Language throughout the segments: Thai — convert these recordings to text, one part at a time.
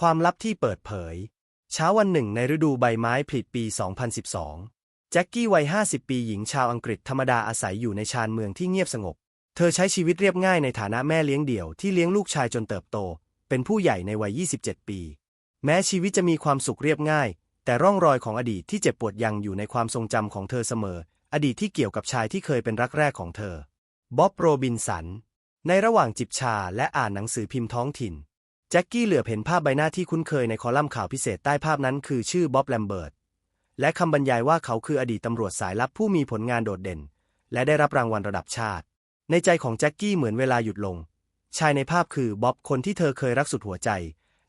ความลับที่เปิดเผย เช้าวันหนึ่งในฤดูใบไม้ผลิปี 2012 แจ็คกี้วัย 50 ปีหญิงชาวอังกฤษธรรมดาอาศัยอยู่ในชานเมืองที่เงียบสงบ เธอใช้ชีวิตเรียบง่ายในฐานะแม่เลี้ยงเดี่ยวที่เลี้ยงลูกชายจนเติบโต เป็นผู้ใหญ่ในวัย 27 ปี แม้ชีวิตจะมีความสุขเรียบง่าย แต่ร่องรอยของอดีตที่เจ็บปวดยังอยู่ในความทรงจำของเธอเสมอ อดีตที่เกี่ยวกับชายที่เคยเป็นรักแรกของเธอบ๊อบโรบินสันในระหว่างจิบชาและอ่านหนังสือพิมพ์ท้องถิ่น จ็คกี้เหลือบเห็นภาพใบหน้าที่คุ้นเคยในคอลัมน์ข่าวพิเศษใต้ภาพนั้นคือชื่อบ๊อบแลมเบิร์ตและคำบรรยายว่าเขาคืออดีตตำรวจสายลับผู้มีผลงานโดดเด่น และได้รับรางวัลระดับชาติ ในใจของแจ็คกี้เหมือนเวลาหยุดลง ชายในภาพคือบ๊อบคนที่เธอเคยรักสุดหัวใจ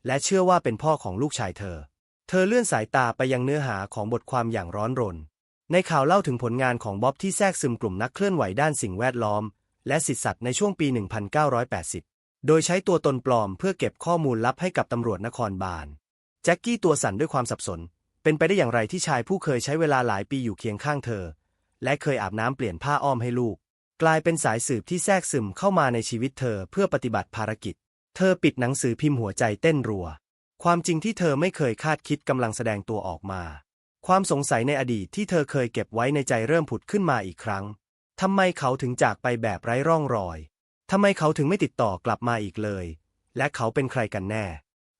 และเชื่อว่าเป็นพ่อของลูกชายเธอ เธอเลื่อนสายตาไปยังเนื้อหาของบทความอย่างร้อนรน ในข่าวเล่าถึงผลงานของบ๊อบที่แทรกซึมกลุ่มนักเคลื่อนไหวด้านสิ่งแวดล้อม และสิทธิสัตว์ในช่วงปี 1980 โดยใช้ตัวตนปลอมเพื่อเก็บข้อมูลลับให้กับตำรวจนครบาล แจ็คกี้ตัวสั่นด้วยความสับสน เป็นไปได้อย่างไรที่ชายผู้เคยใช้เวลาหลายปีอยู่เคียงข้างเธอ และเคยอาบน้ำเปลี่ยนผ้าอ้อมให้ลูก กลายเป็นสายสืบที่แทรกซึมเข้ามาในชีวิตเธอเพื่อปฏิบัติภารกิจ เธอปิดหนังสือพิมพ์หัวใจเต้นรัว ความจริงที่เธอไม่เคยคาดคิดกำลังแสดงตัวออกมา ความสงสัยในอดีตที่เธอเคยเก็บไว้ในใจเริ่มผุดขึ้นมาอีกครั้งทำไมเขาถึงจากไปแบบไร้ร่องรอย ทำไมเขาถึงไม่ติดต่อกลับมาอีกเลย และเขาเป็นใครกันแน่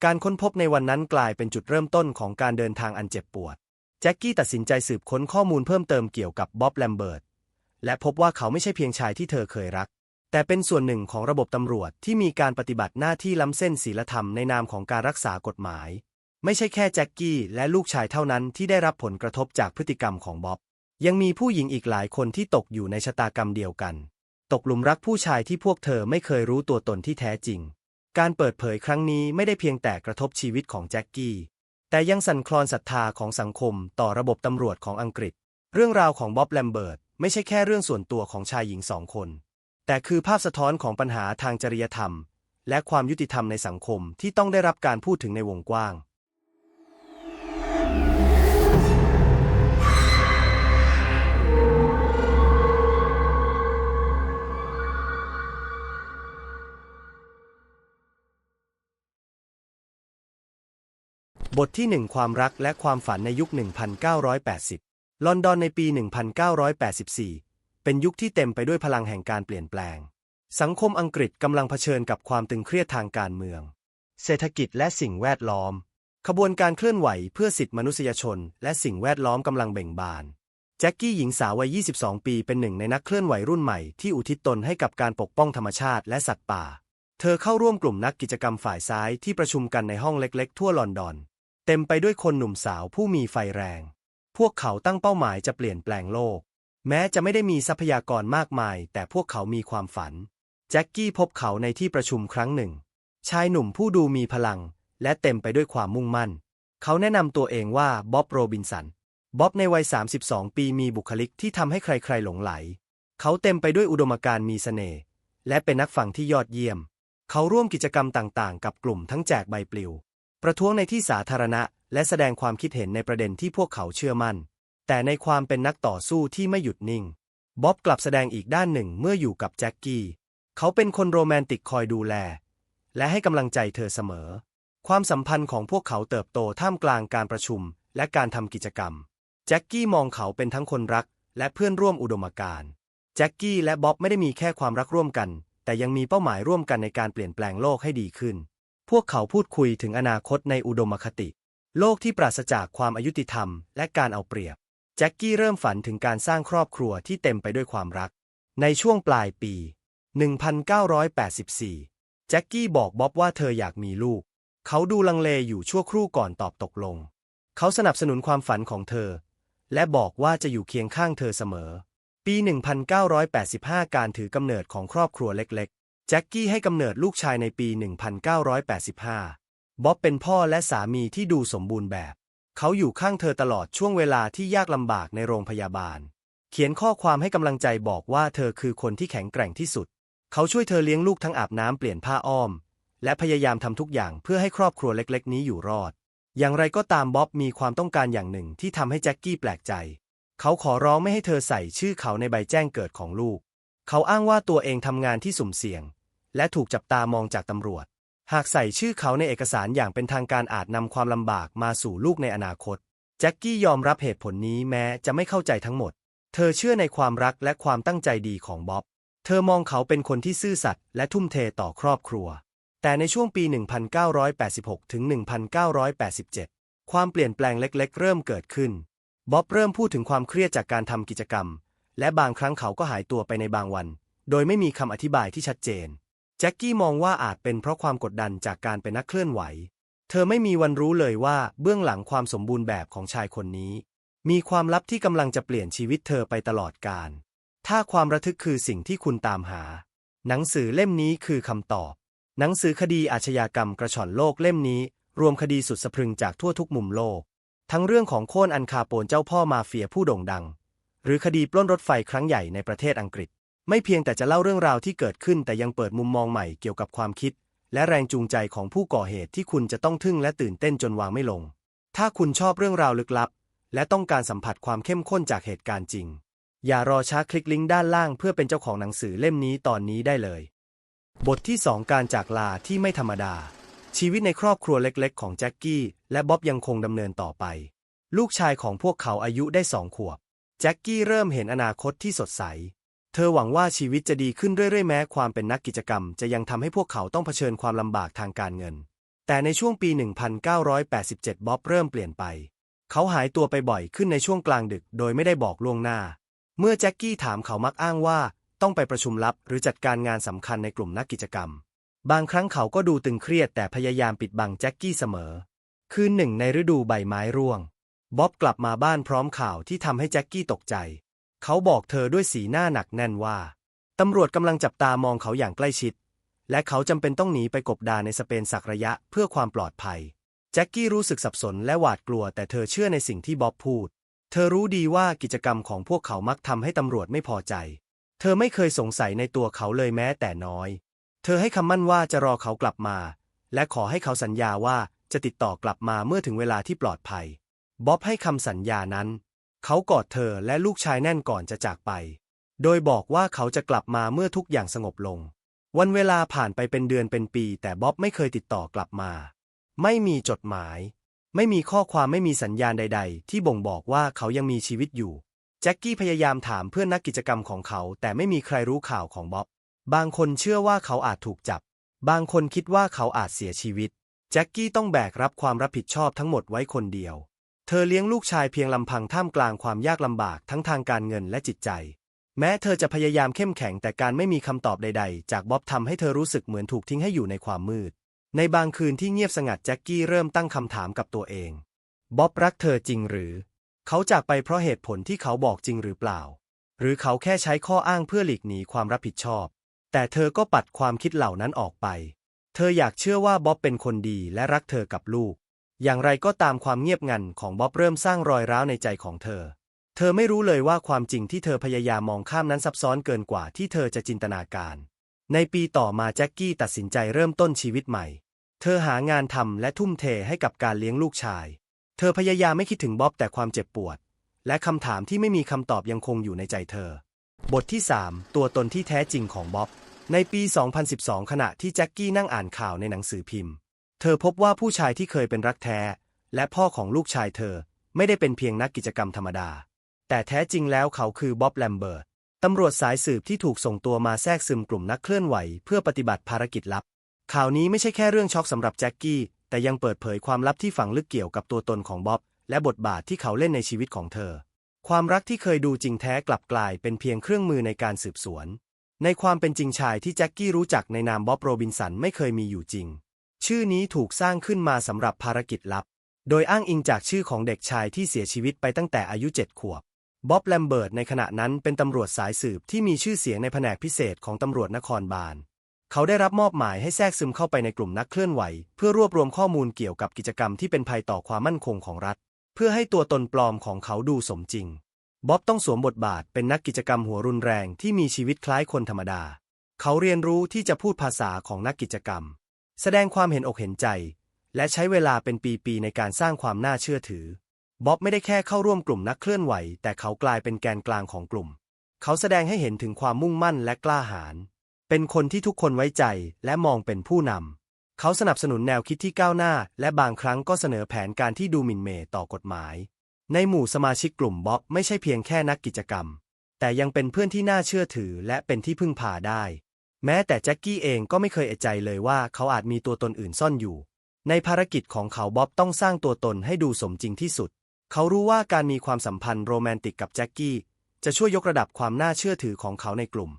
การค้นพบในวันนั้นกลายเป็นจุดเริ่มต้นของการเดินทางอันเจ็บปวด แจ็คกี้ตัดสินใจสืบค้นข้อมูลเพิ่มเติมเกี่ยวกับบ๊อบแลมเบิร์ต และพบว่าเขาไม่ใช่เพียงชายที่เธอเคยรัก แต่เป็นส่วนหนึ่งของระบบตำรวจที่มีการปฏิบัติหน้าที่ล้ำเส้นศีลธรรมในนามของการรักษากฎหมาย ไม่ใช่แค่แจ็คกี้และลูกชายเท่านั้นที่ได้รับผลกระทบจากพฤติกรรมของบ๊อบ ยังมีผู้หญิงอีกหลายคนที่ตกอยู่ในชะตากรรมเดียวกัน ตกหลุมรักผู้ชายที่พวกเธอไม่เคยรู้ตัวตนที่แท้จริง การเปิดเผยครั้งนี้ไม่ได้เพียงแต่กระทบชีวิตของแจ็คกี้ แต่ยังสั่นคลอนศรัทธาของสังคมต่อระบบตำรวจของอังกฤษ เรื่องราวของบ๊อบแลมเบิร์ตไม่ใช่แค่เรื่องส่วนตัวของชายหญิงสองคน แต่คือภาพสะท้อนของปัญหาทางจริยธรรม และความยุติธรรมในสังคมที่ต้องได้รับการพูดถึงในวงกว้าง บทที่ 1 ความรักและความฝันในยุค 1980 ลอนดอนในปี 1984 เป็นยุคที่เต็มไปด้วยพลังแห่งการเปลี่ยนแปลง สังคมอังกฤษกำลังเผชิญกับความตึงเครียดทางการเมือง เศรษฐกิจและสิ่งแวดล้อม ขบวนการเคลื่อนไหวเพื่อสิทธิมนุษยชน และสิ่งแวดล้อมกำลังเบ่งบาน แจ็คกี้หญิงสาววัย 22 ปีเป็นหนึ่งในนักเคลื่อนไหวรุ่นใหม่ที่อุทิศตนให้กับการปกป้องธรรมชาติและสัตว์ป่า เธอเข้าร่วมกลุ่มนักกิจกรรมฝ่ายซ้ายที่ประชุมกันในห้องเล็ก ๆ ทั่วลอนดอน เต็มไปด้วยคนหนุ่มสาวผู้มีไฟแรง พวกเขาตั้งเป้าหมายจะเปลี่ยนแปลงโลก แม้จะไม่ได้มีทรัพยากรมากมาย แต่พวกเขามีความฝัน แจ็คกี้พบเขาในที่ประชุมครั้งหนึ่ง ชายหนุ่มผู้ดูมีพลัง และเต็มไปด้วยความมุ่งมั่น เขาแนะนำตัวเองว่าบ๊อบโรบินสัน บ๊อบในวัย 32 ปีมีบุคลิกที่ทำให้ใครๆหลงไหล เขาเต็มไปด้วยอุดมการณ์มีเสน่ห์และเป็นนักฟังที่ยอดเยี่ยม เขาร่วมกิจกรรมต่างๆ กับกลุ่มทั้งแจกใบปลิว ประท้วงในที่สาธารณะ และแสดงความคิดเห็นในประเด็นที่พวกเขาเชื่อมั่น แต่ในความเป็นนักต่อสู้ที่ไม่หยุดนิ่ง บ๊อบกลับแสดงอีกด้านหนึ่งเมื่ออยู่กับแจ็คกี้ เขาเป็นคนโรแมนติกคอยดูแล และให้กำลังใจเธอเสมอ ความสัมพันธ์ของพวกเขาเติบโตท่ามกลางการประชุม และการทำกิจกรรม แจ็คกี้มองเขาเป็นทั้งคนรัก และเพื่อนร่วมอุดมการณ์แจ็คกี้และบ๊อบไม่ได้มีแค่ความรักร่วมกัน แต่ยังมีเป้าหมายร่วมกันในการเปลี่ยนแปลงโลกให้ดีขึ้น พวกเขาพูดคุยถึงอนาคตในอุดมคติ โลกที่ปราศจากความอายุติธรรม และการเอาเปรียบ แจ็คกี้เริ่มฝันถึงการสร้างครอบครัวที่เต็มไปด้วยความรัก ในช่วงปลายปี 1984 แจ็คกี้บอกบ๊อบว่าเธออยากมีลูก เขาดูลังเลอยู่ชั่วครู่ก่อนตอบตกลง เขาสนับสนุนความฝันของเธอ และบอกว่าจะอยู่เคียงข้างเธอเสมอ ปี 1985 การถือกำเนิดของครอบครัวเล็ก แจ็คกี้ให้กำเนิดลูกชายในปี 1985 บ๊อบเป็นพ่อและสามีที่ดูสมบูรณ์แบบ เขาอยู่ข้างเธอตลอดช่วงเวลาที่ยากลำบากในโรงพยาบาล เขียนข้อความให้กำลังใจบอกว่าเธอคือคนที่แข็งแกร่งที่สุด เขาช่วยเธอเลี้ยงลูกทั้งอาบน้ำเปลี่ยนผ้าอ้อม และพยายามทำทุกอย่างเพื่อให้ครอบครัวเล็ก ๆ นี้อยู่รอด อย่างไรก็ตามบ๊อบมีความต้องการอย่างหนึ่งที่ทำให้แจ็คกี้แปลกใจ เขาขอร้องไม่ให้เธอใส่ชื่อเขาในใบแจ้งเกิดของลูก เขาอ้างว่าตัวเองทำงานที่สุ่มเสี่ยง และถูกจับตามองจากตำรวจ หากใส่ชื่อเขาในเอกสารอย่างเป็นทางการอาจนำความลำบากมาสู่ลูกในอนาคต แจ็คกี้ยอมรับเหตุผลนี้แม้จะไม่เข้าใจทั้งหมด เธอเชื่อในความรักและความตั้งใจดีของบ๊อบ เธอมองเขาเป็นคนที่ซื่อสัตย์และทุ่มเทต่อครอบครัว แต่ในช่วงปี 1986 ถึง 1987 ความเปลี่ยนแปลงเล็ก ๆ เริ่มเกิดขึ้น บ๊อบเริ่มพูดถึงความเครียดจากการทำกิจกรรม และบางครั้งเขาก็หายตัวไปในบางวัน โดยไม่มีคำอธิบายที่ชัดเจน แจ็คกี้มองว่าอาจเป็นเพราะความกดดันจากการเป็นนักเคลื่อนไหว เธอไม่มีวันรู้เลยว่าเบื้องหลังความสมบูรณ์แบบของชายคนนี้ มีความลับที่กำลังจะเปลี่ยนชีวิตเธอไปตลอดกาล ถ้าความระทึกคือสิ่งที่คุณตามหา หนังสือเล่มนี้คือคำตอบ หนังสือคดีอาชญากรรมกระชอนโลกเล่มนี้ รวมคดีสุดสะพรึงจากทั่วทุกมุมโลก ทั้งเรื่องของโค่นอันคาโปนเจ้าพ่อมาเฟียผู้โด่งดัง หรือคดีปล้นรถไฟครั้งใหญ่ในประเทศอังกฤษ ไม่เพียงแต่จะเล่าเรื่องราวที่เกิดขึ้นแต่ยังเปิดมุมมองใหม่เกี่ยวกับความคิด และแรงจูงใจของผู้ก่อเหตุที่คุณจะต้องทึ่งและตื่นเต้นจนวางไม่ลง ถ้าคุณชอบเรื่องราวลึกลับ และต้องการสัมผัสความเข้มข้นจากเหตุการณ์จริง อย่ารอช้าคลิกลิงก์ด้านล่างเพื่อเป็นเจ้าของหนังสือเล่มนี้ตอนนี้ได้เลย บทที่ 2 การจากลาที่ไม่ธรรมดา ชีวิตในครอบครัวเล็กๆ ของแจ็คกี้และบ๊อบยังคงดำเนินต่อไป ลูกชายของพวกเขาอายุได้สองขวบแจ็คกี้เริ่มเห็นอนาคตที่สดใส เธอหวังว่าชีวิตจะดีขึ้นเรื่อยๆ แม้ความเป็นนักกิจกรรม จะยังทำให้พวกเขาต้องเผชิญความลำบากทางการเงิน แต่ในช่วงปี 1987 บ๊อบเริ่มเปลี่ยนไป เขาหายตัวไปบ่อยขึ้นในช่วงกลางดึก โดยไม่ได้บอกล่วงหน้า เมื่อแจ็คกี้ถามเขามักอ้างว่า ต้องไปประชุมลับหรือจัดการงานสำคัญในกลุ่มนักกิจกรรม บางครั้งเขาก็ดูตึงเครียดแต่พยายามปิดบังแจ็คกี้เสมอ คืนหนึ่งในฤดูใบไม้ร่วงบ๊อบกลับมาบ้านพร้อมข่าวที่ทำให้แจ็คกี้ตกใจ เขาบอกเธอด้วยสีหน้าหนักแน่นว่า ตำรวจกำลังจับตามองเขาอย่างใกล้ชิด และเขาจำเป็นต้องหนีไปกบดานในสเปนสักระยะเพื่อความปลอดภัย แจ็คกี้รู้สึกสับสนและหวาดกลัวแต่เธอเชื่อในสิ่งที่บ๊อบพูด เธอรู้ดีว่ากิจกรรมของพวกเขามักทำให้ตำรวจไม่พอใจ เธอไม่เคยสงสัยในตัวเขาเลยแม้แต่น้อย เธอให้คำมั่นว่าจะรอเขากลับมา และขอให้เขาสัญญาว่าจะติดต่อกลับมาเมื่อถึงเวลาที่ปลอดภัยบ๊อบให้คำสัญญานั้น เขากอดเธอและลูกชายแน่นก่อนจะจากไป โดยบอกว่าเขาจะกลับมาเมื่อทุกอย่างสงบลง วันเวลาผ่านไปเป็นเดือนเป็นปี แต่บ๊อบไม่เคยติดต่อกลับมา ไม่มีจดหมาย ไม่มีข้อความไม่มีสัญญาณใด ๆ ที่บ่งบอกว่าเขายังมีชีวิตอยู่ แจ็คกี้พยายามถามเพื่อนนักกิจกรรมของเขา แต่ไม่มีใครรู้ข่าวของบ๊อบบางคนเชื่อว่าเขาอาจถูกจับ บางคนคิดว่าเขาอาจเสียชีวิต แจ็คกี้ต้องแบกรับความรับผิดชอบทั้งหมดไว้คนเดียว เธอเลี้ยงลูกชายเพียงลำพังท่ามกลางความยากลำบากทั้งทางการเงินและจิตใจ แม้เธอจะพยายามเข้มแข็งแต่การไม่มีคำตอบใด ๆ จากบ๊อบทำให้เธอรู้สึกเหมือนถูกทิ้งให้อยู่ในความมืด ในบางคืนที่เงียบสงัดแจ็คกี้เริ่มตั้งคำถามกับตัวเอง บ๊อบรักเธอจริงหรือ เขาจากไปเพราะเหตุผลที่เขาบอกจริงหรือเปล่า หรือเขาแค่ใช้ข้ออ้างเพื่อหลีกหนีความรับผิดชอบ แต่เธอก็ปัดความคิดเหล่านั้นออกไป เธออยากเชื่อว่าบ๊อบเป็นคนดีและรักเธอกับลูก อย่างไรก็ตามความเงียบงันของบ๊อบเริ่มสร้างรอยร้าวในใจของเธอ เธอไม่รู้เลยว่าความจริงที่เธอพยายามมองข้ามนั้นซับซ้อนเกินกว่าที่เธอจะจินตนาการ ในปีต่อมาแจ็คกี้ตัดสินใจเริ่มต้นชีวิตใหม่ เธอหางานทำและทุ่มเทให้กับการเลี้ยงลูกชาย เธอพยายามไม่คิดถึงบ๊อบแต่ความเจ็บปวด และคำถามที่ไม่มีคำตอบยังคงอยู่ในใจเธอ บทที่ 3 ตัวตนที่แท้จริงของบ๊อบ ในปี 2012 ขณะที่แจ็คกี้นั่งอ่านข่าวในหนังสือพิมพ์ เธอพบว่าผู้ชายที่เคยเป็นรักแท้ และพ่อของลูกชายเธอไม่ได้เป็นเพียงนักกิจกรรมธรรมดา แต่แท้จริงแล้วเขาคือบ๊อบแลมเบิร์ตตำรวจสายสืบที่ถูกส่งตัวมาแทรกซึมกลุ่มนักเคลื่อนไหว เพื่อปฏิบัติภารกิจลับ ข่าวนี้ไม่ใช่แค่เรื่องช็อกสำหรับแจ็คกี้ แต่ยังเปิดเผยความลับที่ฝังลึกเกี่ยวกับตัวตนของบ๊อบและบทบาทที่เขาเล่นในชีวิตของเธอ ความรักที่เคยดูจริงแท้กลับกลายเป็นเพียงเครื่องมือในการสืบสวน ในความเป็นจริงชายที่แจ็คกี้รู้จักในนามบ๊อบโรบินสันไม่เคยมีอยู่จริง ชื่อนี้ถูกสร้างขึ้นมาสำหรับภารกิจลับ โดยอ้างอิงจากชื่อของเด็กชายที่เสียชีวิตไปตั้งแต่อายุเจ็ดขวบ บ๊อบแลมเบิร์ตในขณะนั้นเป็นตำรวจสายสืบที่มีชื่อเสียงในแผนกพิเศษของตำรวจนครบาล เขาได้รับมอบหมายให้แทรกซึมเข้าไปในกลุ่มนักเคลื่อนไหว เพื่อรวบรวมข้อมูลเกี่ยวกับกิจกรรมที่เป็นภัยต่อความมั่นคงของรัฐ เพื่อให้ตัวตนปลอมของเขาดูสมจริง บ๊อบต้องสวมบทบาทเป็นนักกิจกรรมหัวรุนแรงที่มีชีวิตคล้ายคนธรรมดา เขาเรียนรู้ที่จะพูดภาษาของนักกิจกรรม แสดงความเห็นอกเห็นใจ และใช้เวลาเป็นปีๆในการสร้างความน่าเชื่อถือ บ๊อบไม่ได้แค่เข้าร่วมกลุ่มนักเคลื่อนไหว แต่เขากลายเป็นแกนกลางของกลุ่ม เขาแสดงให้เห็นถึงความมุ่งมั่นและกล้าหาญ เป็นคนที่ทุกคนไว้ใจและมองเป็นผู้นำ เขาสนับสนุนแนวคิดที่ก้าวหน้า และบางครั้งก็เสนอแผนการที่ดูหมิ่นเหม่ต่อกฎหมาย ในหมู่สมาชิกกลุ่มบ๊อบไม่ใช่เพียงแค่นักกิจกรรม แต่ยังเป็นเพื่อนที่น่าเชื่อถือและเป็นที่พึ่งพาได้ แม้แต่แจ็คกี้เองก็ไม่เคยเอะใจเลยว่าเขาอาจมีตัวตนอื่นซ่อนอยู่ ในภารกิจของเขาบ๊อบต้องสร้างตัวตนให้ดูสมจริงที่สุด เขารู้ว่าการมีความสัมพันธ์โรแมนติกกับแจ็คกี้จะช่วยยกระดับความน่าเชื่อถือของเขาในกลุ่ม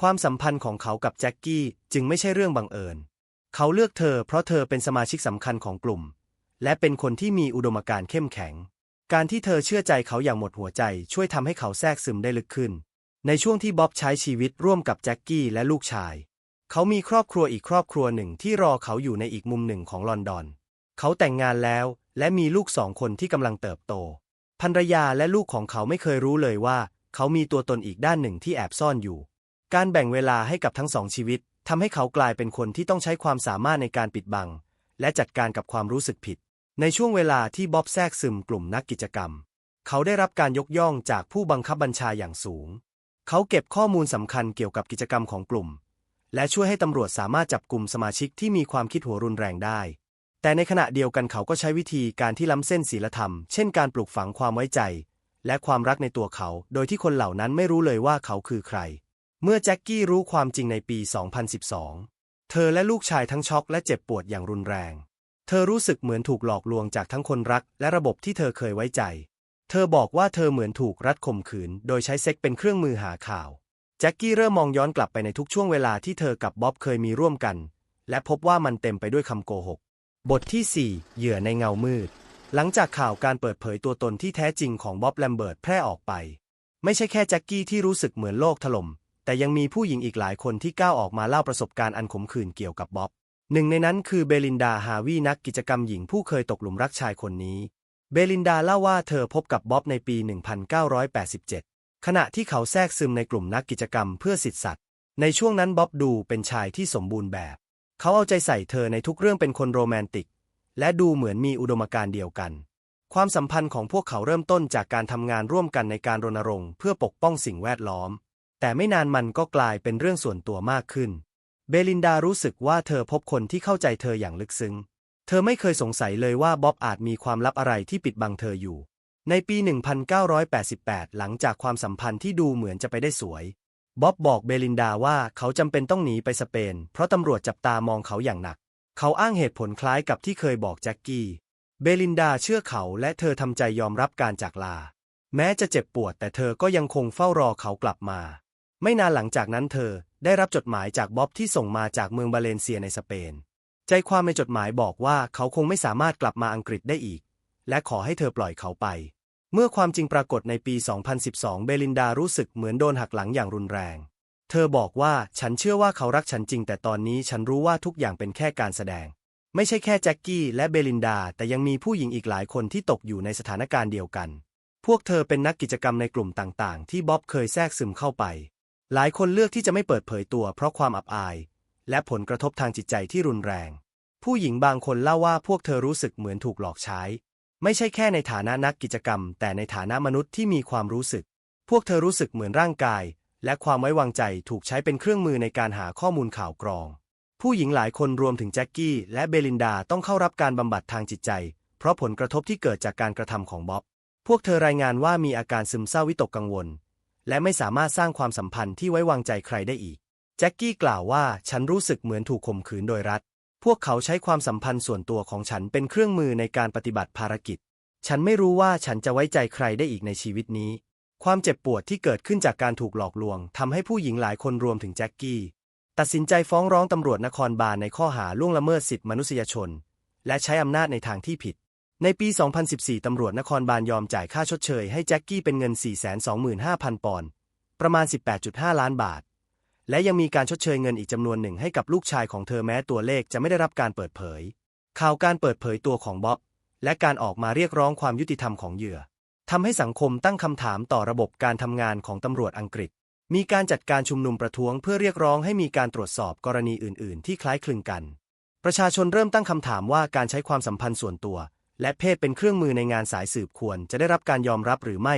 ความสัมพันธ์ของเขากับแจ็คกี้จึงไม่ใช่เรื่องบังเอิญ เขาเลือกเธอเพราะเธอเป็นสมาชิกสำคัญของกลุ่ม และเป็นคนที่มีอุดมการณ์เข้มแข็ง การที่เธอเชื่อใจเขาอย่างหมดหัวใจช่วยทำให้เขาแทรกซึมได้ลึกขึ้น ในช่วงที่บ๊อบใช้ชีวิตร่วมกับแจ็คกี้และลูกชาย เขามีครอบครัวอีกครอบครัวหนึ่งที่รอเขาอยู่ในอีกมุมหนึ่งของลอนดอน เขาแต่งงานแล้วและมีลูกสองคนที่กำลังเติบโต ภรรยาและลูกของเขาไม่เคยรู้เลยว่า เขามีตัวตนอีกด้านหนึ่งที่แอบซ่อนอยู่ การแบ่งเวลาให้กับทั้งสองชีวิตทำให้เขากลายเป็นคนที่ต้องใช้ความสามารถในการปิดบัง และจัดการกับความรู้สึกผิด ในช่วงเวลาที่บ๊อบแทรกซึมกลุ่มนักกิจกรรม เขาได้รับการยกย่องจากผู้บังคับบัญชาอย่างสูง เขาเก็บข้อมูลสำคัญเกี่ยวกับกิจกรรมของกลุ่ม และช่วยให้ตำรวจสามารถจับกลุ่มสมาชิกที่มีความคิดหัวรุนแรงได้ แต่ในขณะเดียวกันเขาก็ใช้วิธีการที่ล้ำเส้นศีลธรรม เช่นการปลูกฝังความไว้ใจ และความรักในตัวเขา โดยที่คนเหล่านั้นไม่รู้เลยว่าเขาคือใคร เมื่อแจ็คกี้รู้ความจริงในปี 2012 เธอและลูกชายทั้งช็อกและเจ็บปวดอย่างรุนแรง เธอรู้สึกเหมือนถูกหลอกลวงจากทั้งคนรัก และระบบที่เธอเคยไว้ใจ เธอบอกว่าเธอเหมือนถูกรัดข่มขืน โดยใช้เซ็กเป็นเครื่องมือหาข่าว แจ็คกี้เริ่มมองย้อนกลับไปในทุกช่วงเวลาที่เธอกับบ๊อบเคยมีร่วมกัน และพบว่ามันเต็มไปด้วยคำโกหก บทที่ 4 เหยื่อในเงามืด หลังจากข่าวการเปิดเผยตัวตนที่แท้จริงของบ๊อบแลมเบิร์ตแพร่ออกไป ไม่ใช่แค่แจ็คกี้ที่รู้สึกเหมือนโลกถล่ม แต่ยังมีผู้หญิงอีกหลายคนที่ก้าวออกมาเล่าประสบการณ์อันขมขื่นเกี่ยวกับบ๊อบหนึ่งในนั้นคือเบลินดาฮาวีนักกิจกรรมหญิงผู้เคยตกหลุมรักชายคนนี้ เบลินดาเล่าว่าเธอพบกับบ๊อบในปี 1987 ขณะที่เขาแทรกซึมในกลุ่มนักกิจกรรมเพื่อสิทธิสัตว์ ในช่วงนั้นบ๊อบดูเป็นชายที่สมบูรณ์แบบ เขาเอาใจใส่เธอในทุกเรื่องเป็นคนโรแมนติก และดูเหมือนมีอุดมการณ์เดียวกัน ความสัมพันธ์ของพวกเขาเริ่มต้นจากการทำงานร่วมกันในการรณรงค์เพื่อปกป้องสิ่งแวดล้อม แต่ไม่นานมันก็กลายเป็นเรื่องส่วนตัวมากขึ้น เบลินดารู้สึกว่าเธอพบคนที่เข้าใจเธออย่างลึกซึ้ง เธอไม่เคยสงสัยเลยว่าบ๊อบอาจมีความลับอะไรที่ปิดบังเธออยู่ ในปี 1988 หลังจากความสัมพันธ์ที่ดูเหมือนจะไปได้สวย บ๊อบบอกเบลินดาว่าเขาจำเป็นต้องหนีไปสเปน เพราะตำรวจจับตามองเขาอย่างหนัก เขาอ้างเหตุผลคล้ายกับที่เคยบอกแจ็คกี้ เบลินดาเชื่อเขาและเธอทำใจยอมรับการจากลา แม้จะเจ็บปวดแต่เธอก็ยังคงเฝ้ารอเขากลับมา ไม่นานหลังจากนั้นเธอได้รับจดหมายจากบ๊อบที่ส่งมาจากเมืองบาเลนเซียในสเปน ใจความในจดหมายบอกว่าเขาคงไม่สามารถกลับมาอังกฤษได้อีก และขอให้เธอปล่อยเขาไป เมื่อความจริงปรากฏในปี 2012 เบลินดารู้สึกเหมือนโดนหักหลังอย่างรุนแรง เธอบอกว่าฉันเชื่อว่าเขารักฉันจริง แต่ตอนนี้ฉันรู้ว่าทุกอย่างเป็นแค่การแสดง ไม่ใช่แค่แจ็คกี้และเบลินดา แต่ยังมีผู้หญิงอีกหลายคนที่ตกอยู่ในสถานการณ์เดียวกัน พวกเธอเป็นนักกิจกรรมในกลุ่มต่าง ๆ ที่บ๊อบเคยแทรกซึมเข้าไป หลายคนเลือกที่จะไม่เปิดเผยตัว เพราะความอับอาย และผลกระทบทางจิตใจที่รุนแรง ผู้หญิงบางคนเล่าว่าพวกเธอรู้สึกเหมือนถูกหลอกใช้ ไม่ใช่แค่ในฐานะนักกิจกรรม แต่ในฐานะมนุษย์ที่มีความรู้สึก พวกเธอรู้สึกเหมือนร่างกาย และความไว้วางใจถูกใช้เป็นเครื่องมือในการหาข้อมูลข่าวกรอง ผู้หญิงหลายคนรวมถึงแจ็คกี้และเบลินดาต้องเข้ารับการบำบัดทางจิตใจ เพราะผลกระทบที่เกิดจากการกระทำของบ๊อบพวกเธอรายงานว่ามีอาการซึมเศร้าวิตกกังวล และไม่สามารถสร้างความสัมพันธ์ที่ไว้วางใจใครได้อีก จ็คกี้กล่าวว่าฉันรู้สึกเหมือนถูกข่มขืนโดยรัฐ พวกเขาใช้ความสัมพันธ์ส่วนตัวของฉันเป็นเครื่องมือในการปฏิบัติภารกิจ ฉันไม่รู้ว่าฉันจะไว้ใจใครได้อีกในชีวิตนี้ ความเจ็บปวดที่เกิดขึ้นจากการถูกหลอกลวงทำให้ผู้หญิงหลายคนรวมถึงแจ็คกี้ ตัดสินใจฟ้องร้องตำรวจนครบาลในข้อหาล่วงละเมิดสิทธิมนุษยชน และใช้อำนาจในทางที่ผิด ในปี 2014 ตำรวจนครบาลยอมจ่ายค่าชดเชยให้แจ็คกี้เป็นเงิน 425,000 ปอนด์ ประมาณ 18.5 ล้านบาท และยังมีการชดเชยเงินอีกจำนวนหนึ่งให้กับลูกชายของเธอแม้ตัวเลขจะไม่ได้รับการเปิดเผย ข่าวการเปิดเผยตัวของบ๊อบและการออกมาเรียกร้องความยุติธรรมของเหยื่อทำให้สังคมตั้งคำถามต่อระบบการทำงานของตำรวจอังกฤษ มีการจัดการชุมนุมประท้วงเพื่อเรียกร้องให้มีการตรวจสอบกรณีอื่น ๆ ที่คล้ายคลึงกัน ประชาชนเริ่มตั้งคำถามว่าการใช้ความสัมพันธ์ส่วนตัว และเพศเป็นเครื่องมือในงานสายสืบควรจะได้รับการยอมรับหรือไม่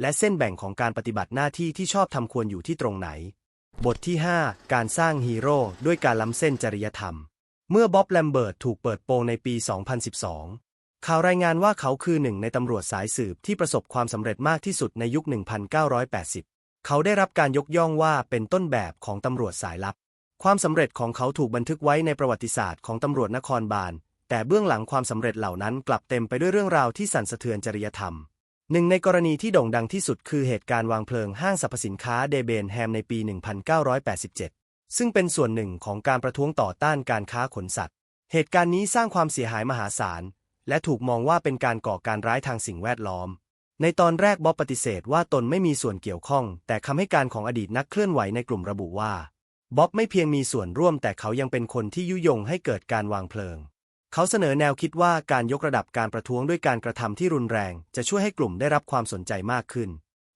และเส้นแบ่งของการปฏิบัติหน้าที่ที่ชอบทำควรอยู่ที่ตรงไหน บทที่ 5 การสร้างฮีโร่ด้วยการล้ำเส้นจริยธรรม เมื่อบ๊อบแลมเบิร์ตถูกเปิดโปงในปี 2012 ข่าวรายงานว่าเขาคือหนึ่งในตำรวจสายสืบที่ประสบความสำเร็จมากที่สุดในยุค 1980 เขาได้รับการยกย่องว่าเป็นต้นแบบของตำรวจสายลับ ความสำเร็จของเขาถูกบันทึกไว้ในประวัติศาสตร์ของตำรวจนครบาล แต่เบื้องหลังความสำเร็จเหล่านั้นกลับเต็มไปด้วยเรื่องราวที่สั่นสะเทือนจริยธรรม หนึ่งในกรณีที่โด่งดังที่สุดคือเหตุการณ์วางเพลิงห้างสรรพสินค้าเดเบนแฮมในปี 1987 ซึ่งเป็นส่วนหนึ่งของการประท้วงต่อต้านการค้าขนสัตว์ เหตุการณ์นี้สร้างความเสียหายมหาศาล และถูกมองว่าเป็นการก่อการร้ายทางสิ่งแวดล้อม ในตอนแรกบ๊อบปฏิเสธว่าตนไม่มีส่วนเกี่ยวข้อง แต่คำให้การของอดีตนักเคลื่อนไหวในกลุ่มระบุว่าบ๊อบไม่เพียงมีส่วนร่วมแต่เขายังเป็นคนที่ยุยงให้เกิดการวางเพลิง เขาเสนอแนวคิดว่าการยกระดับการประท้วงด้วยการกระทำที่รุนแรง จะช่วยให้กลุ่มได้รับความสนใจมากขึ้น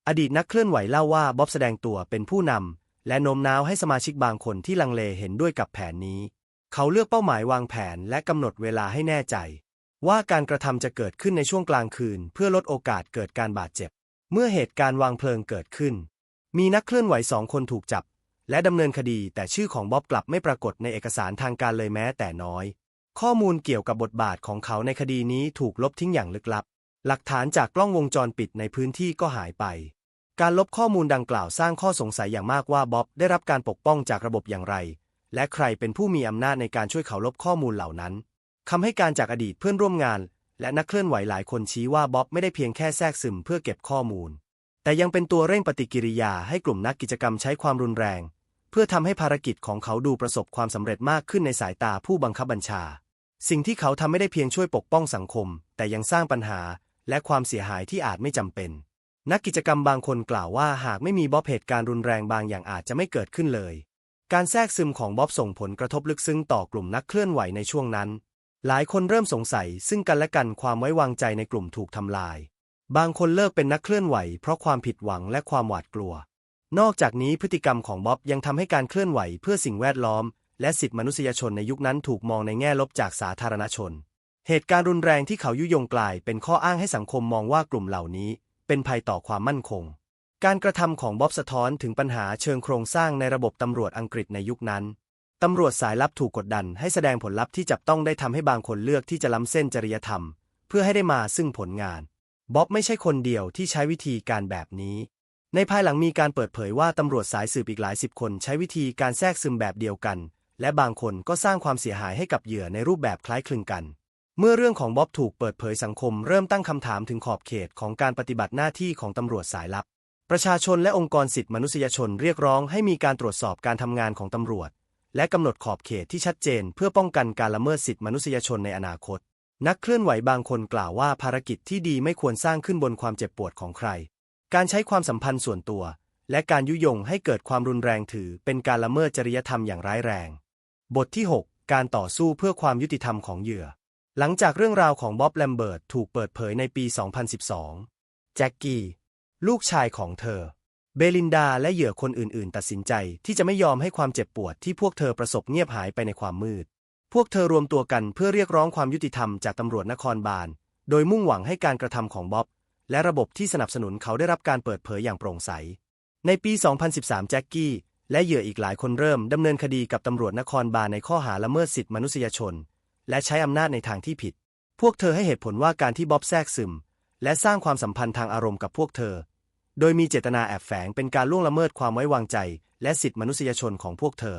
อดีตนักเคลื่อนไหวเล่าว่าบ๊อบแสดงตัวเป็นผู้นำและโน้มน้าวให้สมาชิกบางคนที่ลังเลเห็นด้วยกับแผนนี้ เขาเลือกเป้าหมายวางแผนและกำหนดเวลาให้แน่ใจ ว่าการกระทำจะเกิดขึ้นในช่วงกลางคืน เพื่อลดโอกาสเกิดการบาดเจ็บ เมื่อเหตุการณ์วางเพลิงเกิดขึ้น มีนักเคลื่อนไหวสองคนถูกจับและดำเนินคดีแต่ชื่อของบ๊อบกลับไม่ปรากฏในเอกสารทางการเลยแม้แต่น้อย ข้อมูลเกี่ยวกับบทบาทของเขาในคดีนี้ถูกลบทิ้งอย่างลึกลับ หลักฐานจากกล้องวงจรปิดในพื้นที่ก็หายไป การลบข้อมูลดังกล่าวสร้างข้อสงสัยอย่างมากว่าบ๊อบได้รับการปกป้องจากระบบอย่างไร และใครเป็นผู้มีอำนาจในการช่วยเขาลบข้อมูลเหล่านั้นคำให้การจากอดีตเพื่อนร่วมงาน และนักเคลื่อนไหวหลายคนชี้ว่าบ๊อบไม่ได้เพียงแค่แทรกซึมเพื่อเก็บข้อมูล แต่ยังเป็นตัวเร่งปฏิกิริยาให้กลุ่มนักกิจกรรมใช้ความรุนแรง เพื่อทำให้ภารกิจของเขาดูประสบความสำเร็จมากขึ้นในสายตาผู้บังคับบัญชา สิ่งที่เขาทำไม่ได้เพียงช่วยปกป้องสังคม แต่ยังสร้างปัญหาและความเสียหายที่อาจไม่จำเป็น นักกิจกรรมบางคนกล่าวว่าหากไม่มีบ๊อบเหตุการณ์รุนแรงบางอย่างอาจจะไม่เกิดขึ้นเลย การแทรกซึมของบ๊อบส่งผลกระทบลึกซึ้งต่อกลุ่มนักเคลื่อนไหวในช่วงนั้น หลายคนเริ่มสงสัยซึ่งกันและกันความไว้วางใจในกลุ่มถูกทำลาย บางคนเลิกเป็นนักเคลื่อนไหว เพราะความผิดหวังและความหวาดกลัว นอกจากนี้พฤติกรรมของบ๊อบยังทำให้การเคลื่อนไหวเพื่อสิ่งแวดล้อม และสิทธิมนุษยชนในยุคนั้นถูกมองในแง่ลบจากสาธารณชน เหตุการณ์รุนแรงที่เขายุยงกลายเป็นข้ออ้างให้สังคมมองว่ากลุ่มเหล่านี้ เป็นภัยต่อความมั่นคง การกระทำของบ๊อบสะท้อนถึงปัญหาเชิงโครงสร้างในระบบตำรวจอังกฤษในยุคนั้นตำรวจสายลับถูกกดดันให้แสดงผลลัพธ์ที่จับต้องได้ทำให้บางคนเลือกที่จะล้ำเส้นจริยธรรม เพื่อให้ได้มาซึ่งผลงานบ๊อบไม่ใช่คนเดียวที่ใช้วิธีการแบบนี้ ในภายหลังมีการเปิดเผยว่าตำรวจสายสืบอีกหลายสิบคนใช้วิธีการแทรกซึมแบบเดียวกัน และบางคนก็สร้างความเสียหายให้กับเหยื่อในรูปแบบคล้ายคลึงกัน เมื่อเรื่องของบ๊อบถูกเปิดเผยสังคมเริ่มตั้งคำถามถึงขอบเขตของการปฏิบัติหน้าที่ของตำรวจสายลับ ประชาชนและองค์กรสิทธิมนุษยชนเรียกร้องให้มีการตรวจสอบการทำงานของตำรวจ และกำหนดขอบเขตที่ชัดเจน เพื่อป้องกันการละเมิดสิทธิมนุษยชนในอนาคต นักเคลื่อนไหวบางคนกล่าวว่าภารกิจที่ดีไม่ควรสร้างขึ้นบนความเจ็บปวดของใคร การใช้ความสัมพันธ์ส่วนตัว และการยุยงให้เกิดความรุนแรงถือเป็นการละเมิดจริยธรรมอย่างร้ายแรง บทที่ 6 การต่อสู้เพื่อความยุติธรรมของเหยื่อ หลังจากเรื่องราวของบ๊อบแลมเบิร์ตถูกเปิดเผยในปี 2012 แจ็คกี้ ลูกชายของเธอ เบลินดาและเหยื่อคนอื่น ๆ ตัดสินใจที่จะไม่ยอมให้ความเจ็บปวดที่พวกเธอประสบเงียบหายไปในความมืด พวกเธอรวมตัวกันเพื่อเรียกร้องความยุติธรรมจากตำรวจนครบาล โดยมุ่งหวังให้การกระทำของบ๊อบและระบบที่สนับสนุนเขาได้รับการเปิดเผยอย่างโปร่งใส ในปี 2013 แจ็คกี้ และเหยื่ออีกหลายคนเริ่มดำเนินคดีกับตำรวจนครบาลในข้อหาละเมิดสิทธิมนุษยชน และใช้อำนาจในทางที่ผิด พวกเธอให้เหตุผลว่าการที่บ๊อบแทรกซึม และสร้างความสัมพันธ์ทางอารมณ์กับพวกเธอ โดยมีเจตนาแอบแฝงเป็นการล่วงละเมิดความไว้วางใจ และสิทธิมนุษยชนของพวกเธอ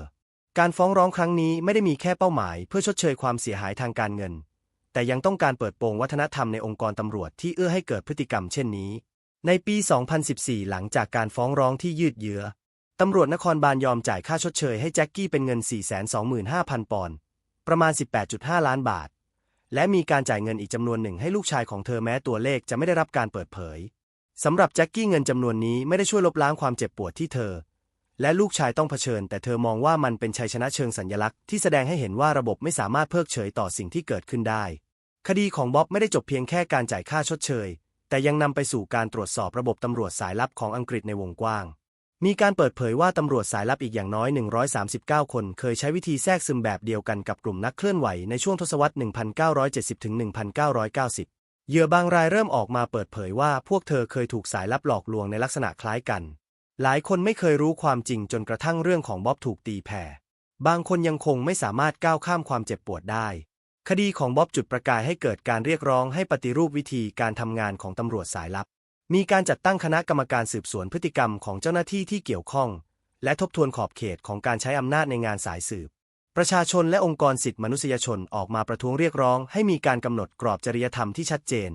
การฟ้องร้องครั้งนี้ไม่ได้มีแค่เป้าหมาย เพื่อชดเชยความเสียหายทางการเงิน แต่ยังต้องการเปิดโปงวัฒนธรรมในองค์กรตำรวจที่เอื้อให้เกิดพฤติกรรมเช่นนี้ ในปี 2014 หลังจากการฟ้องร้องที่ยืดเยื้อ ตำรวจนครบาลยอมจ่ายค่าชดเชยให้แจ็คกี้เป็นเงิน 425,000 ปอนด์ ประมาณ 18.5 ล้านบาท และมีการจ่ายเงินอีกจำนวนหนึ่งให้ลูกชายของเธอแม้ตัวเลขจะไม่ได้รับการเปิดเผย สำหรับแจ็คกี้เงินจำนวนนี้ไม่ได้ช่วยลบล้างความเจ็บปวดที่เธอ และลูกชายต้องเผชิญ แต่เธอมองว่ามันเป็นชัยชนะเชิงสัญลักษณ์ที่แสดงให้เห็นว่าระบบไม่สามารถเพิกเฉยต่อสิ่งที่เกิดขึ้นได้ คดีของบ๊อบไม่ได้จบเพียงแค่การจ่ายค่าชดเชย แต่ยังนำไปสู่การตรวจสอบระบบตำรวจสายลับของอังกฤษในวงกว้าง มีการเปิดเผยว่าตำรวจสายลับอีกอย่างน้อย 139 คนเคยใช้วิธีแทรกซึมแบบเดียวกันกับกลุ่มนักเคลื่อนไหวในช่วงทศวรรษ 1970 ถึง 1990 เหยื่อบางรายเริ่มออกมาเปิดเผยว่าพวกเธอเคยถูกสายลับหลอกลวงในลักษณะคล้ายกัน หลายคนไม่เคยรู้ความจริงจนกระทั่งเรื่องของบ๊อบถูกตีแผ่ บางคนยังคงไม่สามารถก้าวข้ามความเจ็บปวดได้ คดีของบ๊อบจุดประกายให้เกิดการเรียกร้องให้ปฏิรูปวิธีการทำงานของตำรวจสายลับ มีการจัดตั้งคณะกรรมการสืบสวนพฤติกรรมของเจ้าหน้าที่ที่เกี่ยวข้อง และทบทวนขอบเขตของการใช้อำนาจในงานสายสืบ ประชาชนและองค์กรสิทธิมนุษยชนออกมาประท้วงเรียกร้อง ให้มีการกำหนดกรอบจริยธรรมที่ชัดเจน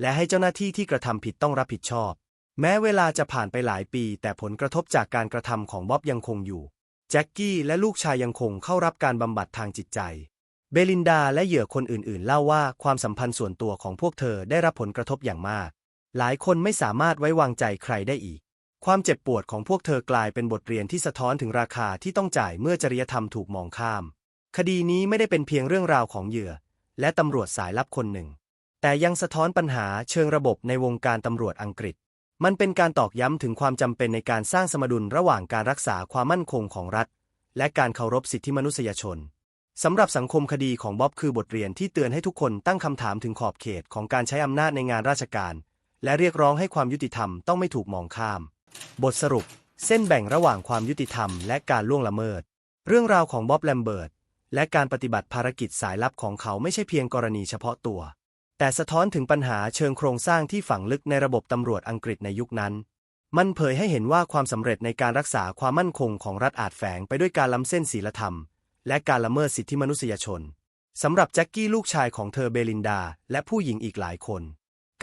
และให้เจ้าหน้าที่ที่กระทำผิดต้องรับผิดชอบ แม้เวลาจะผ่านไปหลายปี แต่ผลกระทบจากการกระทำของบ๊อบยังคงอยู่ แจ็คกี้และลูกชายยังคงเข้ารับการบำบัดทางจิตใจเบลินดาและเหยื่อคนอื่นๆ เล่าว่าความสัมพันธ์ส่วนตัวของพวกเธอได้รับผลกระทบอย่างมาก หลายคนไม่สามารถไว้วางใจใครได้อีก ความเจ็บปวดของพวกเธอกลายเป็นบทเรียนที่สะท้อนถึงราคาที่ต้องจ่ายเมื่อจริยธรรมถูกมองข้าม คดีนี้ไม่ได้เป็นเพียงเรื่องราวของเหยื่อ และตำรวจสายลับคนหนึ่ง แต่ยังสะท้อนปัญหาเชิงระบบในวงการตำรวจอังกฤษ มันเป็นการตอกย้ำถึงความจำเป็นในการสร้างสมดุลระหว่างการรักษาความมั่นคงของรัฐ และการเคารพสิทธิมนุษยชนสำหรับสังคมคดีของบ๊อบคือบทเรียนที่เตือนให้ทุกคนตั้งคำถามถึงขอบเขตของการใช้อำนาจในงานราชการ และเรียกร้องให้ความยุติธรรมต้องไม่ถูกมองข้าม บทสรุป เส้นแบ่งระหว่างความยุติธรรมและการล่วงละเมิด เรื่องราวของบ๊อบแลมเบิร์ตและการปฏิบัติภารกิจสายลับของเขาไม่ใช่เพียงกรณีเฉพาะตัว แต่สะท้อนถึงปัญหาเชิงโครงสร้างที่ฝังลึกในระบบตำรวจอังกฤษในยุคนั้น มันเผยให้เห็นว่าความสำเร็จในการรักษาความมั่นคงของรัฐอาจแฝงไปด้วยการล้ำเส้นศีลธรรม และการละเมิดสิทธิมนุษยชนสำหรับแจ็คกี้ลูกชายของเธอเบลินดา และผู้หญิงอีกหลายคน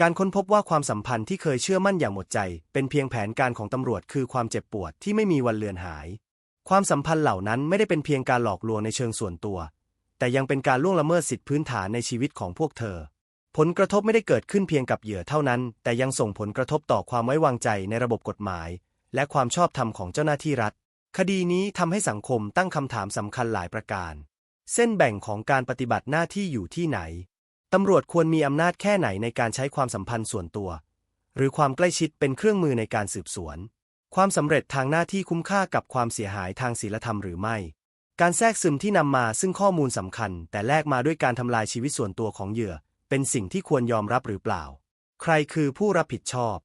การค้นพบว่าความสัมพันธ์ที่เคยเชื่อมั่นอย่างหมดใจ เป็นเพียงแผนการของตำรวจคือความเจ็บปวดที่ไม่มีวันเลือนหาย ความสัมพันธ์เหล่านั้นไม่ได้เป็นเพียงการหลอกลวงในเชิงส่วนตัว แต่ยังเป็นการล่วงละเมิดสิทธิพื้นฐานในชีวิตของพวกเธอ ผลกระทบไม่ได้เกิดขึ้นเพียงกับเหยื่อเท่านั้น แต่ยังส่งผลกระทบต่อความไว้วางใจในระบบกฎหมาย และความชอบธรรมของเจ้าหน้าที่รัฐ คดีนี้ทำให้สังคมตั้งคำถามสำคัญหลายประการ เส้นแบ่งของการปฏิบัติหน้าที่อยู่ที่ไหน ตำรวจควรมีอำนาจแค่ไหนในการใช้ความสัมพันธ์ส่วนตัว หรือความใกล้ชิดเป็นเครื่องมือในการสืบสวน ความสำเร็จทางหน้าที่คุ้มค่ากับความเสียหายทางศีลธรรมหรือไม่ การแทรกซึมที่นำมาซึ่งข้อมูลสำคัญ แต่แลกมาด้วยการทำลายชีวิตส่วนตัวของเหยื่อ เป็นสิ่งที่ควรยอมรับหรือเปล่า ใครคือผู้รับผิดชอบ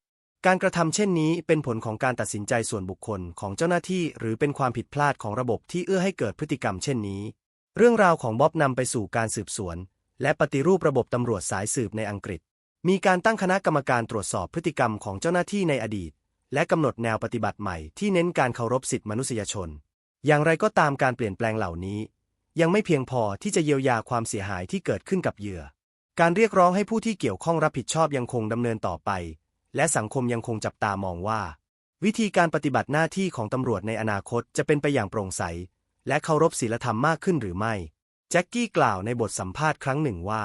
การกระทำเช่นนี้เป็นผลของการตัดสินใจส่วนบุคคลของเจ้าหน้าที่ หรือเป็นความผิดพลาดของระบบที่เอื้อให้เกิดพฤติกรรมเช่นนี้ เรื่องราวของบ๊อบนำไปสู่การสืบสวน และปฏิรูประบบตำรวจสายสืบในอังกฤษ มีการตั้งคณะกรรมการตรวจสอบพฤติกรรมของเจ้าหน้าที่ในอดีต และกำหนดแนวปฏิบัติใหม่ที่เน้นการเคารพสิทธิมนุษยชน อย่างไรก็ตามการเปลี่ยนแปลงเหล่านี้ ยังไม่เพียงพอที่จะเยียวยาความเสียหายที่เกิดขึ้นกับเหยื่อ การเรียกร้องให้ผู้ที่เกี่ยวข้องรับผิดชอบยังคงดำเนินต่อไป และสังคมยังคงจับตามองว่า วิธีการปฏิบัติหน้าที่ของตำรวจในอนาคตจะเป็นไปอย่างโปร่งใส และเคารพศีลธรรมมากขึ้นหรือไม่ แจ็คกี้กล่าวในบทสัมภาษณ์ครั้งหนึ่งว่า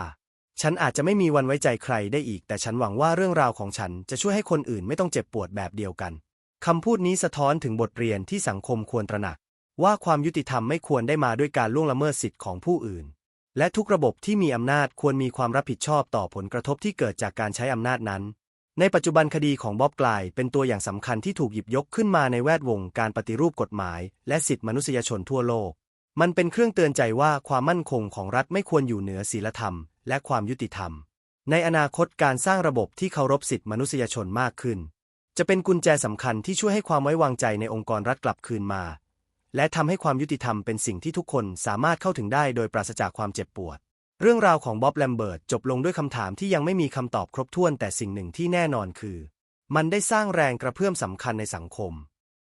ฉันอาจจะไม่มีวันไว้ใจใครได้อีก แต่ฉันหวังว่าเรื่องราวของฉันจะช่วยให้คนอื่นไม่ต้องเจ็บปวดแบบเดียวกัน คำพูดนี้สะท้อนถึงบทเรียนที่สังคมควรตระหนัก ว่าความยุติธรรมไม่ควรได้มาด้วยการล่วงละเมิดสิทธิ์ของผู้อื่น และทุกระบบที่มีอำนาจควรมีความรับผิดชอบต่อผลกระทบที่เกิดจากการใช้อำนาจนั้น ในปัจจุบันคดีของบ๊อบกลายเป็นตัวอย่างสำคัญที่ถูกหยิบยกขึ้นมาในแวดวงการปฏิรูปกฎหมาย และสิทธิมนุษยชนทั่วโลก มันเป็นเครื่องเตือนใจว่าความมั่นคงของรัฐไม่ควรอยู่เหนือศีลธรรม และความยุติธรรม ในอนาคตการสร้างระบบที่เคารพสิทธิมนุษยชนมากขึ้น จะเป็นกุญแจสำคัญที่ช่วยให้ความไว้วางใจในองค์กรรัฐกลับคืนมา และทำให้ความยุติธรรมเป็นสิ่งที่ทุกคนสามารถเข้าถึงได้โดยปราศจากความเจ็บปวด เรื่องราวของบ๊อบแลมเบิร์ตจบลงด้วยคำถามที่ยังไม่มีคำตอบครบถ้วนแต่สิ่งหนึ่งที่แน่นอนคือ มันได้สร้างแรงกระเพื่อมสำคัญในสังคม